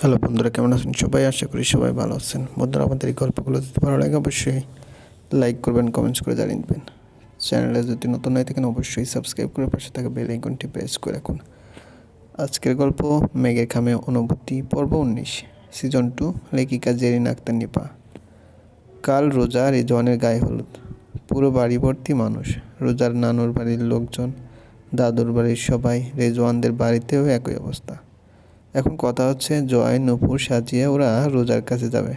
Hello বন্ধুরা, কেমন আছেন? সবাই আশা করি সবাই ভালো আছেন। বন্ধুরা, আমাদের এই গল্পগুলো যদি ভালো লাগে, অবশ্যই লাইক করবেন কমেন্টস করে জানিয়ে দেবেন। চ্যানেলে যদি নতুন হয়ে থাকেন, অবশ্যই সাবস্ক্রাইব করে পাশে থাকা বেল আইকনটি প্রেস করে রাখুন। আজকের গল্প, মেঘের খামে অনুভূতি, পর্ব উনিশ সিজন টু লেখিকা জেরিন আক্তার নিপা। কাল রোজা, রেজওয়ানের গায়ে হলুদ। পুরো বাড়ি ভর্তি মানুষ, রোজার নানুর বাড়ির লোকজন, দাদুর বাড়ির সবাই, রেজওয়ানদের বাড়িতেও একই অবস্থা। এখন কথা হচ্ছে, জয় নূপুর সাজিয়ে ওরা রোজার কাছে যাবে।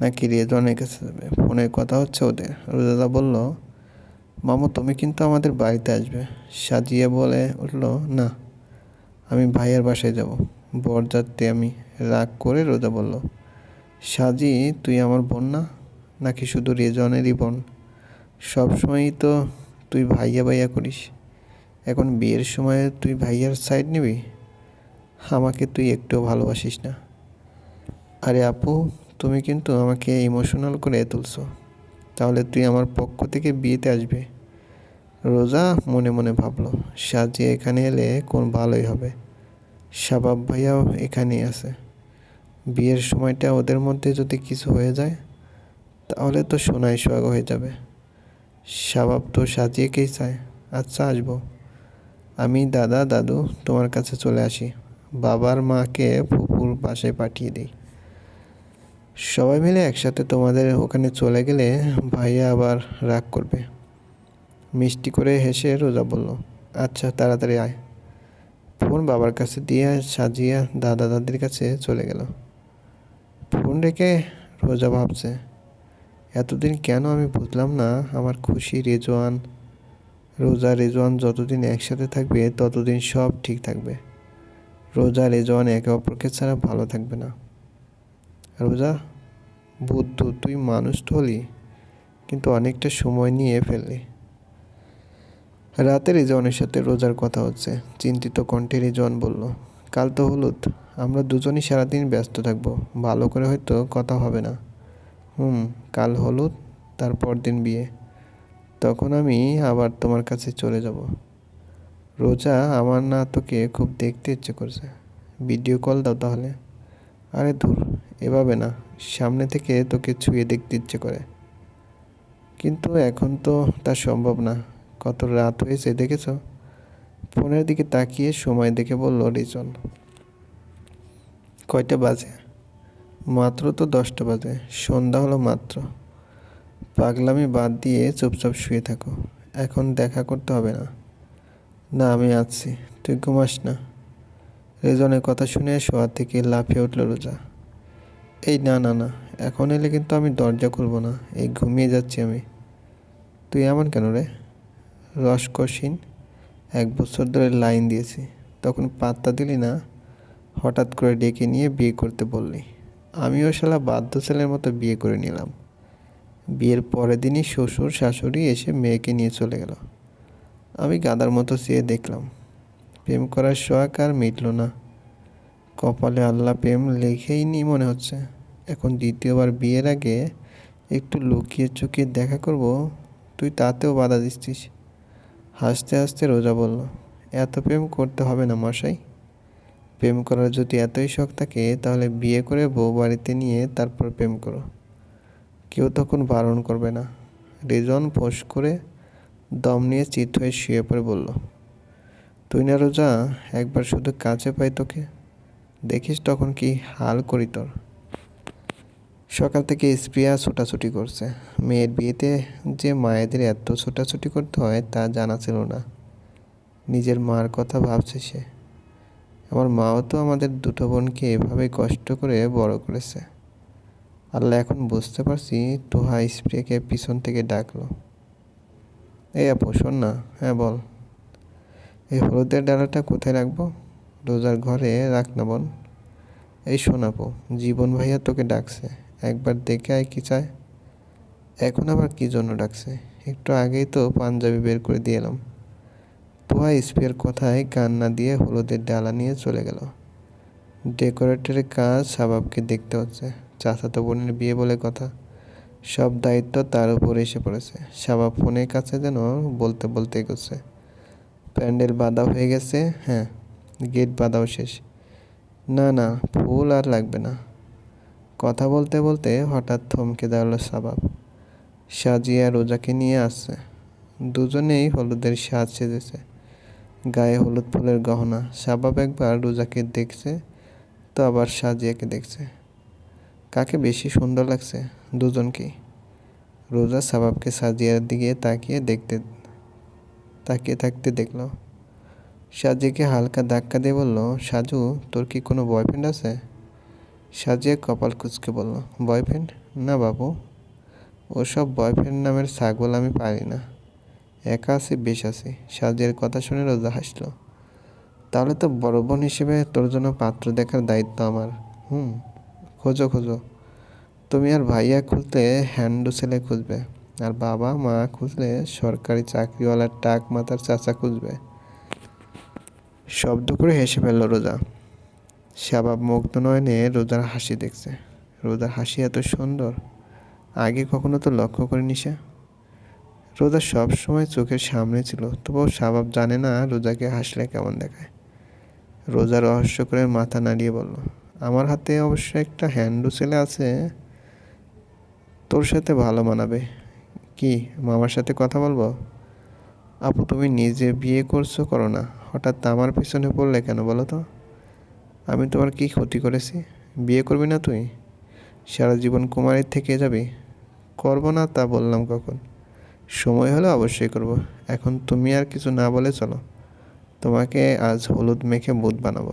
নাকি রেজওয়ানের কাছে যাবে? ফোনে কথা হচ্ছে ওদের। রোজাদা বলল, মামু, তুমি কিন্তু আমাদের বাড়িতে আসবে। সাজিয়ে বলে উঠল, না, আমি ভাইয়ের বাসায় যাব। বরযাত্রী আমি রাগ করে রোজা বলল, সাজি, তুই আমার বোন না? নাকি শুধু রেজওয়ানেরই বোন? সবসময়ই তো তুই ভাইয়া ভাইয়া করিস। এখন বিয়ের সময় তুই ভাইয়ার সাইড নিবি? আমাকে তুই একটুও ভালোবাসিস না। আরে আপু, তুমি কিন্তু আমাকে ইমোশনাল করে তুলছো। তাহলে তুই আমার পক্ষ থেকে বিয়েতে আসবে। রোজা মনে মনে ভাবলো, সাজিয়ে এখানে এলে কোন ভালোই হবে। শাবাব ভাইয়াও এখানেই আছে। বিয়ের সময়টা ওদের মধ্যে যদি কিছু হয়ে যায়, তাহলে তো সোনায় সোহাগ হয়ে যাবে। শাবাব তো সাজিয়েকেই চায় আচ্ছা আসব। আমি দাদা, দাদু তোমার কাছে চলে আসি। বাবার মাকে ফুপুর পাশে পাঠিয়ে দিই। সবাই মিলে একসাথে তোমাদের ওখানে চলে গেলে ভাইয়া আবার রাগ করবে। মিষ্টি করে হেসে রোজা বলল আচ্ছা তাড়াতাড়ি আয়। ফোন বাবার কাছে দিয়ে সাজিয়া দাদা দাদির কাছে চলে গেল। ফোন রেখে রোজা ভাবছে, এতদিন কেন আমি বুঝলাম না আমার খুশি রেজওয়ান, রোজা রেজওয়ান যতদিন একসাথে থাকবে ততদিন সব ঠিক থাকবে। রোজা, রেজওয়ান একে অপরকে ছাড়া ভালো থাকবে না। রোজা বুদ্ধ তুই মানুষ তো হলি, কিন্তু অনেকটা সময় নিয়ে ফেললি। রাতে রেজওয়ানের সাথে রোজার কথা হচ্ছে, চিন্তিত কণ্ঠে রেজওয়ান বলল, কাল তো হলুদ, আমরা দুজনই সারাদিন ব্যস্ত থাকব, ভালো করে হয়তো কথা হবে না। হুম, কাল হলুদ, তারপর দিন বিয়ে, তখন আমি আবার তোমার কাছে চলে যাব। রোজা আমার না তোকে খুব দেখতে ইচ্ছে করছে। ভিডিও কল দাও তাহলে। আরে ধুর, এভাবে না, সামনে থেকে তোকে ছুঁয়ে দেখতে ইচ্ছে করে। কিন্তু এখন তো তা সম্ভব না। কত রাত হয়েছে, দেখেছ? ফোনের দিকে তাকিয়ে সময় দেখে বলল রিজন কয়টা বাজে? মাত্র তো দশটা বাজে, সন্ধ্যা হলো মাত্র। পাগলামি বাদ দিয়ে চুপচাপ শুয়ে থাকো। এখন দেখা করতে হবে না। না, আমি আছি। তুই ঘুমাস না। রেজনের কথা শুনে শোয়ার থেকে লাফিয়ে উঠল রোজা। এই না না না, এখন এলে কিন্তু আমি দরজা খুলবো না। এই ঘুমিয়ে যাচ্ছি আমি। তুই এমন কেন রে? রসকসীন এক বছর ধরে লাইন দিয়েছি। তখন পাত্তা দিলি না? হঠাৎ করে ডেকে নিয়ে বিয়ে করতে বললি। আমিও শালা বাধ্য ছেলের মতো বিয়ে করে নিলাম। বিয়ের পরের দিনই শ্বশুর, শাশুড়ি এসে মেয়েকে নিয়ে চলে গেল। আমি গাদার মতো চেয়ে দেখলাম। প্রেম করার শখ আর মিটল না। কপালে আল্লাহ প্রেম লেখেই নি মনে হচ্ছে। এখন দ্বিতীয়বার বিয়ের আগে একটু লুকিয়ে চুকিয়ে দেখা করব, তুই তাতেও বাধা দিচ্ছিস। হাসতে হাসতে রোজা বলল, এত প্রেম করতে হবে না মশাই। প্রেম করার যদি এতই শখ থাকে, তাহলে বিয়ে করে বউ বাড়িতে নিয়ে তারপর প্রেম করো। কেউ তখন বারণ করবে না। রেজন ফোঁস করে দম নিয়ে চিত হয়ে শুয়ে পড়ে বলল, তুই না রোজা, একবার শুধু কাছে পাই তোকে। দেখিস তখন কি হাল করি তোর। সকাল থেকে স্প্রিয়া ছোটাছুটি করছে। মেয়ের বিয়েতে যে মায়েদের এত ছোটাছুটি করতে হয় তা জানা ছিল না। নিজের মার কথা ভাবছে সে। আমার মাও তো আমাদের দুটো বোনকে এভাবে কষ্ট করে বড় করেছে। আল্লাহ এখন বুঝতে পারছি, তোহা স্প্রেকে পিছন থেকে ডাকলো। এই আপু, শোন না। হ্যাঁ বল। এই হলুদের ডালাটা কোথায় রাখব? রোজার ঘরে রাখ না, বোন। এই শোন আপু, জীবন ভাইয়া তোকে ডাকছে। একবার দেখে আয় কি চায়। এখন আবার কি জন্য ডাকছে? একটু আগেই তো পাঞ্জাবি বের করে দিয়ে এলাম। তোহা স্প্রের কথায় কান না দিয়ে হলুদের ডালা নিয়ে চলে গেল। ডেকোরেটরের কাজ সাবাবকে দেখতে হচ্ছে। চাচাতো বোনের বিয়ে বলে কথা। সব দায়িত্ব তার উপর এসে পড়েছে। সাবাব ফোনের কাছে যেন বলতে বলতে এগোচ্ছে। প্যান্ডেল বাঁধা হয়ে গেছে হ্যাঁ গেট বাঁধাও শেষ। না না, ফুল আর লাগবে না। কথা বলতে বলতে হঠাৎ থমকে দাঁড়াল সাবাব সাজিয়া রোজাকে নিয়ে আসছে। দুজনেই হলুদের সাজ সেজেছে। গায়ে হলুদ ফুলের গহনা। সাবাব একবার রোজাকে দেখছে, তো আবার সাজিয়াকে দেখছে। কাকে বেশি সুন্দর লাগছে? দুজনকেই। রোজা সাবাবকে সাজিয়ার দিকে তাকিয়ে দেখতে, তাকিয়ে থাকতে দেখল। সাজিয়াকে হালকা ধাক্কা দিয়ে বলল, সাজু, তোর কি কোনো বয়ফ্রেন্ড আছে? সাজিয়া কপাল কুচকে বলল বয়ফ্রেন্ড না বাবু। ওসব বয়ফ্রেন্ড নামের ছাগল আমি পারি না। একা আছি, বেশ আছি। সাজিয়ার কথা শুনে রোজা হাসলো। তাহলে তো বড় বোন হিসেবে তোর জন্য পাত্র দেখার দায়িত্ব আমার। হুম? খোঁজো খোঁজো। তুমি আর ভাইয়া খুঁজলে হ্যান্ডু ছেলে খুঁজবে, আর বাবা, মা খুঁজলে সরকারি চাকরিওয়ালার টাক মাথার চাচা খুঁজবে। শব্দ করে হেসে ফেলল রোজা। শাবাব মুগ্ধ নয়নে রোজার হাসি দেখছে। রোজার হাসি এত সুন্দর, আগে কখনো তো লক্ষ্য করিনি সে। রোজা সব সময় চোখের সামনে ছিল, তবুও শাবাব জানে না রোজাকে হাসলে কেমন দেখায়। রোজা রহস্য করে মাথা নাড়িয়ে বলল আমার হাতে অবশ্য একটা হ্যান্ডু ছেলে আছে, তোর সাথে ভালো মানাবে। কি, মামার সাথে কথা বলব? আপু, তুমি নিজে বিয়ে করছ, করো না। হঠাৎ আমার পিছনে পড়লে কেন বলো তো? আমি তোমার কি ক্ষতি করেছি? বিয়ে করবি না তুই? সারা জীবন কুমারীর থেকে যাবি? করব না তা বললাম কখন? সময় হলে অবশ্যই করব। এখন তুমি আর কিছু না বলে চলো। তোমাকে আজ হলুদ মেখে বুধ বানাবো।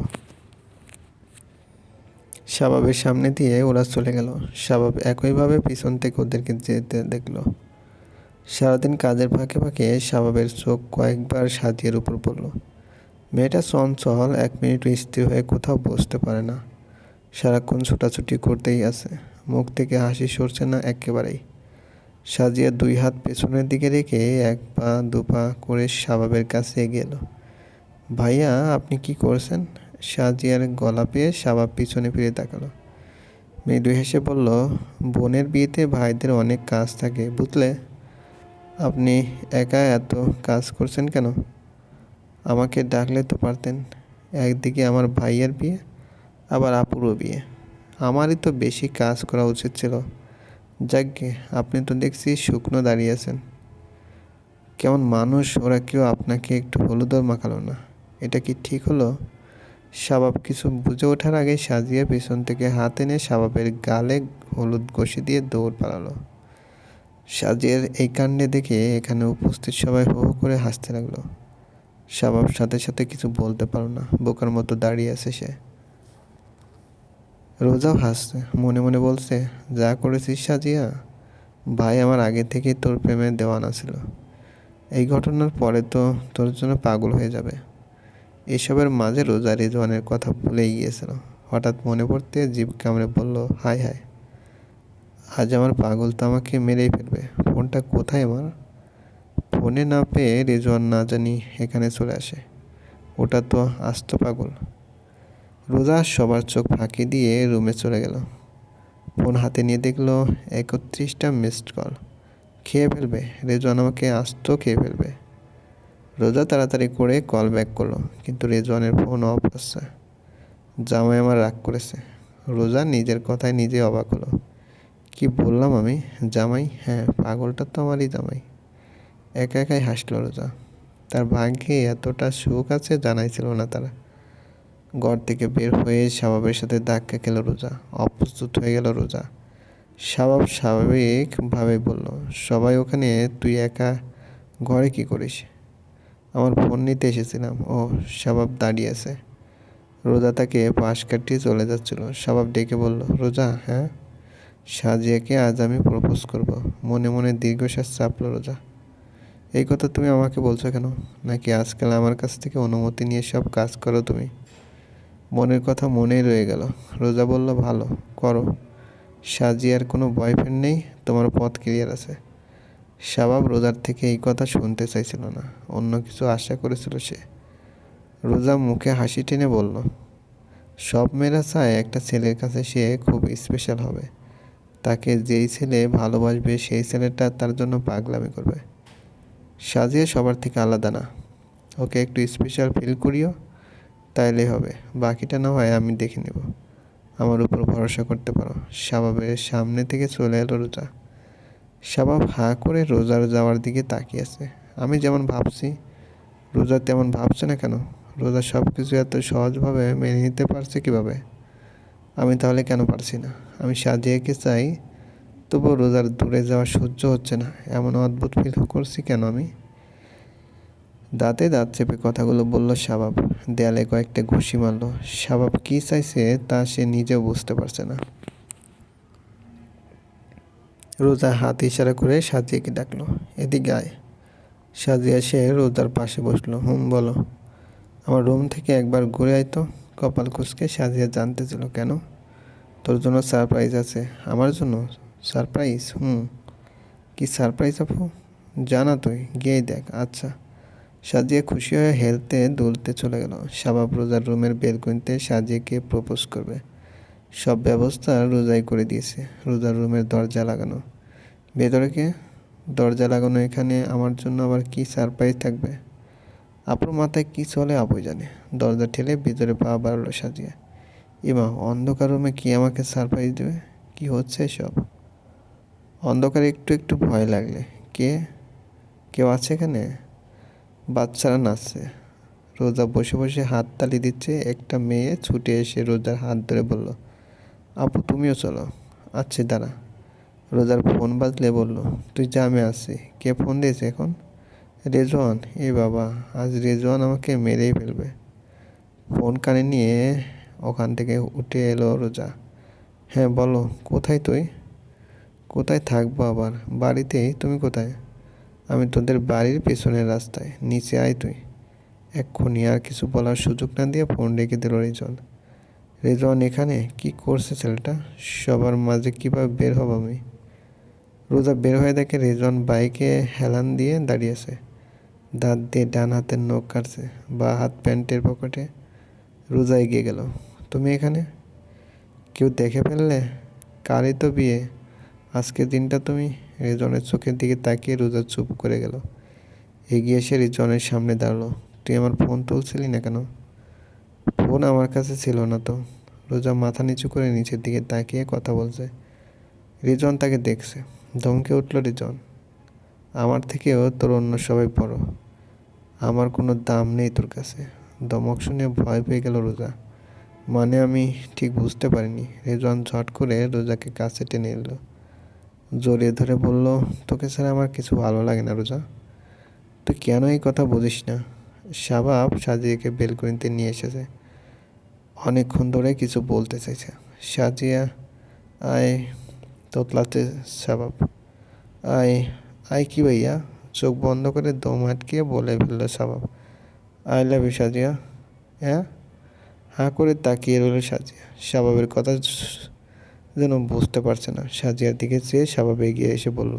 শাবাবের সামনে দিয়ে ওরা চলে গেল। শাবাব একইভাবে পিছন থেকে ওদেরকে যেতে দেখল। সারাদিন কাজের ফাঁকে ফাঁকে শাবাবের চোখ কয়েকবার সাজিয়ার উপর পড়ল। মেয়েটা চঞ্চল এক মিনিট স্থির হয়ে কোথাও বসতে পারে না। সারাক্ষণ ছোটাছুটি করতেই আছে। মুখ থেকে হাসি সরছে না একেবারেই। সাজিয়া দুই হাত পেছনের দিকে রেখে এক পা দু পা করে শাবাবের কাছে এগিয়ে এলো। ভাইয়া, আপনি কি করছেন? সাজিয়ার গলা পেয়ে শাবাব পিছনে ফিরে তাকালো। মৃদু হেসে বলল, বোনের বিয়েতে ভাইদের অনেক কাজ থাকে, বুঝলে? আপনি একা এত কাজ করছেন কেন? আমাকে ডাকলে তো পারতেন। একদিকে আমার ভাইয়ের বিয়ে, আবার আপুরও বিয়ে। আমারই তো বেশি কাজ করা উচিত ছিল। যাকগে, আপনি তো দেখছি শুকনো দাঁড়িয়ে আছেন। কেমন মানুষ, ওরা কেউ আপনাকে একটু হলুদও মাখালো না। এটা কি ঠিক হলো? শাবাব কিছু বুঝে ওঠার আগে সাজিয়া পেছন থেকে হাত এনে শাবাবের গালে হলুদ ঘষে দিয়ে দৌড় পালালো। সাজিয়ার এই কাণ্ডে দেখে এখানে উপস্থিত সবাই হো হো করে হাসতে লাগল। শাবাব সাথে সাথে কিছু বলতে পারো না, বোকার মতো দাঁড়িয়ে আছে সে। রোজাও হাসছে, মনে মনে বলছে, যা করেছিস সাজিয়া, ভাই আমার আগে থেকেই তোর প্রেমে দেওয়ানা ছিল। এই ঘটনার পরে তো তোর জন্য পাগল হয়ে যাবে। এসবের মাঝে রোজা রেজওয়ানের কথা ভুলেই গিয়েছিল। হঠাৎ মনে পড়তে জীব কামড়ে বলল হায় হায় আজ আমার পাগল তো আমাকে মেরেই ফেলবে। ফোনটা কোথায় আমার? ফোনে না পেয়ে রেজওয়ান না জানি এখানে চলে আসে। ওটা তো আস্ত পাগল। রোজা সবার চোখ ফাঁকি দিয়ে রুমে চলে গেল। ফোন হাতে নিয়ে দেখল, একত্রিশটা মিসড কল খেয়ে ফেলবে। রেজওয়ান আমাকে আস্ত খেয়ে ফেলবে। রোজা তাড়াতাড়ি করে কল ব্যাক করল, কিন্তু রেজওয়ানের ফোন অফ আসছে জামাই আমার রাগ করেছে। রোজা নিজের কথায় নিজে অবাক হলো। কি বললাম আমি? জামাই? হ্যাঁ পাগলটা তো আমারই জামাই। একা একাই হাসলো রোজা। তার ভাগ্যে এতটা সুখ আছে জানাই ছিল না তারা। ঘর থেকে বের হয়ে স্বভাবের সাথে ধাক্কা খেল রোজা। অপ্রস্তুত হয়ে গেল রোজা। স্বভাব স্বাভাবিকভাবে বলল, সবাই ওখানে, তুই একা, ঘরে কি করিস? আমার ফোন নিতে এসেছিলাম। ও স্বভাব দাঁড়িয়ে আছে। রোজা তাকে পাশ কাটিয়ে চলে যাচ্ছিল। স্বভাব ডেকে বলল, রোজা হ্যাঁ? সাজিয়াকে আজ আমি প্রপোজ করব। মনে মনে দীর্ঘশ্বাস চাপল রোজা। এই কথা তুমি আমাকে বলছো কেন? নাকি আজকাল আমার কাছ থেকে অনুমতি নিয়ে সব কাজ করো তুমি? মনের কথা মনেই রয়ে গেল। রোজা বলল, ভালো, করো। সাজিয়ার কোনো বয়ফ্রেন্ড নেই, তোমার পথ ক্লিয়ার আছে। শাবাব রোজার থেকে এই কথা শুনতে চাইছিল না। অন্য কিছু আশা করেছিল সে। রোজা মুখে হাসি টেনে বলল, সব মেয়েরা চায় একটা ছেলের কাছে সে খুব স্পেশাল হবে। তাকে যেই ছেলে ভালোবাসবে, সেই ছেলেটা তার জন্য পাগলামি করবে। সাজিয়ে সবার থেকে আলাদা না। ওকে একটু স্পেশাল ফিল করিও, তাইলেই হবে। বাকিটা না হয় আমি দেখে নেব। আমার উপর ভরসা করতে পারো। শাবাবের সামনে থেকে চলে এলো রোজা। শাবাব হাঁ করে রোজার যাওয়ার দিকে তাকিয়ে আছে। আমি যেমন ভাবছি, রোজা তেমন ভাবছে না কেন? রোজা সব কিছু এত সহজভাবে মেনে নিতে পারছে কীভাবে? আমি তাহলে কেন পারছি না? আমি সাজিয়েকে চাই? তবুও রোজার দূরে যাওয়া সহ্য হচ্ছে না। এমন অদ্ভুত ফিল করছি কেন আমি? দাঁতে দাঁত চেপে কথাগুলো বলল শাবাব দেয়ালে কয়েকটা ঘুষি মারল। শাবাব কী চাইছে তা সে নিজেও বুঝতে পারছে না। রোজা হাত ইশারা করে সাজিয়াকে ডাকলো। এদিকে আয়। সাজিয়া সে রোজার পাশে বসল। হুম, বলো। আমার রুম থেকে একবার ঘুরে আয় তো। কপাল কুচকে সাজিয়া জানতে ছিল কেন? তোর জন্য সারপ্রাইজ আছে। আমার জন্য? সারপ্রাইজ? হুম। কি সারপ্রাইজ আপু? জানা তুই, গিয়েই দেখ। আচ্ছা। সাজিয়া খুশি হয়ে হেলতে দুলতে চলে গেল। শাবাব রোজার রুমের বেলকুনিতে সাজিয়াকে প্রপোজ করবে। সব ব্যবস্থা রোজাই করে দিয়েছে। রোজার রুমের দরজা লাগানো। ভেতরে কে? দরজা লাগানো এখানে আমার জন্য আবার কি সারপ্রাইজ থাকবে? আপুর মাথায় কি চলে আপু জানে। দরজা ঠেলে ভিতরে পা বাড়লো সাজিয়ে। ইমা, অন্ধকার রুমে কি আমাকে সারপ্রাইজ দেবে? কি হচ্ছে সব অন্ধকারে একটু একটু ভয় লাগলে। কে? কেউ আছে এখানে? বাচ্চারা নাচছে। রোজা বসে বসে হাত তালি দিচ্ছে। একটা মেয়ে ছুটে এসে রোজার হাত ধরে বলল আপু, তুমিও চলো। আচ্ছা দাঁড়া। রোজার ফোন বাজলে বলল, তুই আমি আসছি কে ফোন দিয়েছে এখন? রেজওয়ান। এ বাবা, আজ রেজওয়ান আমাকে মেরেই ফেলবে। ফোন কানে নিয়ে ওখান থেকে উঠে এলো রোজা। হ্যাঁ বলো, কোথায় তুই? কোথায় থাকব আবার? বাড়িতেই? তুমি কোথায়? আমি তোদের বাড়ির পেছনের রাস্তায়। নিচে আয় তুই। এক্ষুনি আর কিছু বলার সুযোগ না দিয়ে ফোন রেখে দিল রেজন রেজন এখানে কি করছে ছেলেটা? সবার মাঝে কীভাবে বের হব আমি? রোজা বের হয়ে দেখে রেজন বাইকে হেলান দিয়ে দাঁড়িয়েছে দাঁত দিয়ে ডান হাতের নখ কাটছে, বা হাত প্যান্টের পকেটে। রোজা এগিয়ে গেল। তুমি এখানে? কেউ দেখে ফেললে? কারই তো বিয়ে। আজকের দিনটা তুমি রেজনের চোখের দিকে তাকিয়ে রোজা চুপ করে গেল। এগিয়ে এসে রেজনের সামনে দাঁড়াল। তুই আমার ফোন তুলছিলি না কেন? ফোন আমার কাছে ছিল না তো। রোজা মাথা নিচু করে নিচের দিকে তাকিয়ে কথা বলছে। রিজন তাকে দেখছে। ধমকে উঠল রিজন। আমার থেকেও তোর অন্য সবাই বড়। আমার কোনো দাম নেই তোর কাছে। দমক শুনে ভয় পেয়ে গেল রোজা। মানে আমি ঠিক বুঝতে পারিনি। রেজন ঝট করে রোজাকে কাছে টেনে এলো। জড়িয়ে ধরে বলল, তোকে ছাড়া আমার কিছু ভালো লাগে না রোজা। তুই কেন এই কথা বুঝিস না? শাবাব সাজিয়েকে বেলকনিতে নিয়ে এসেছে। অনেকক্ষণ ধরে কিছু বলতে চাইছে। সাজিয়া আয় তোতলাতে শাবাব আয় আয় কি ভাইয়া? চোখ বন্ধ করে দম আটকিয়ে বলে ফেলল শাবাব আই লাভ ইউ সাজিয়া। হ্যাঁ? হাঁ করে তাকিয়ে রইল সাজিয়া। শাবাবের কথা যেন বুঝতে পারছে না। সাজিয়ার দিকে চেয়ে স্বাভাবিক এগিয়ে এসে বলল,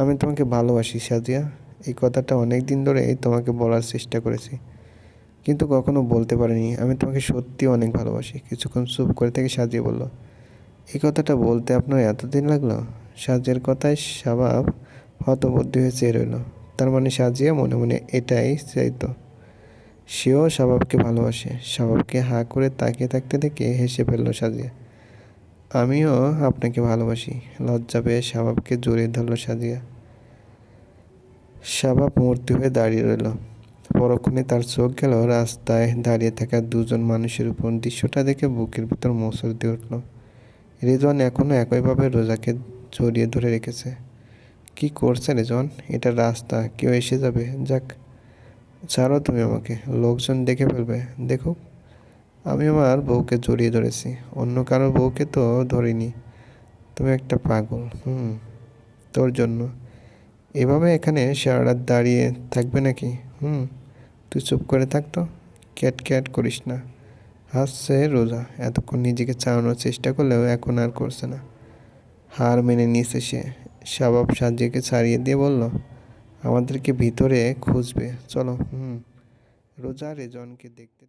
আমি তোমাকে ভালোবাসি সাজিয়া। এই কথাটা অনেক দিন ধরে তোমাকে বলার চেষ্টা করেছি। কিন্তু কখনো বলতে পারিনি। আমি তোমাকে সত্যি অনেক ভালোবাসি। কিছুক্ষণ চুপ করে থেকে সাজিয়ে বলল, এই কথাটা বলতে আপনার এতদিন লাগল? সাজিয়ার কথায় স্বভাব হতবুদ্ধি হয়ে চেয়ে রইল। তার মানে সাজিয়া মনে মনে এটাই চাইতো। সেও স্বভাবকে ভালোবাসে। স্বভাবকে হাঁ করে তাকিয়ে থাকতে থেকে হেসে ফেলল সাজিয়া, আমিও আপনাকে ভালোবাসি। লজ্জা পেয়ে শাবাবকে জড়িয়ে ধরলো সাজিয়া। শাবাব মূর্তি হয়ে দাঁড়িয়ে রইল। পরক্ষণে তার চোখ গেল, রাস্তায় দাঁড়িয়ে থাকা দুজন মানুষের উপর দৃশ্যটা দেখে বুকের ভিতর মোসর দিয়ে উঠল। রেজন এখনও একইভাবে রোজাকে জড়িয়ে ধরে রেখেছে। কি করছে রেজন এটা রাস্তা, কেউ এসে যাবে? যাক, ছাড়ো তুমি আমাকে, লোকজন দেখে ফেলবে। দেখুক, আমি আমার বউকে জড়িয়ে ধরেছি, অন্য কারও বউকে তো ধরিনি। তুমি একটা পাগল, হুম, তোর জন্য। এভাবে এখানে সারা রাত দাঁড়িয়ে থাকবে নাকি? হুম তুই চুপ করে থাকতো ক্যাট ক্যাট করিস না। হাসছে রোজা। এতক্ষণ নিজেকে চালানোর চেষ্টা করলেও এখন আর করছে না। হার মেনে নিয়েছে সে। স্বভাব সাজিয়েকে ছাড়িয়ে দিয়ে বলল, আমাদেরকে ভিতরে খুঁজবে। চলো, হুম। রোজা রেজনকে দেখতে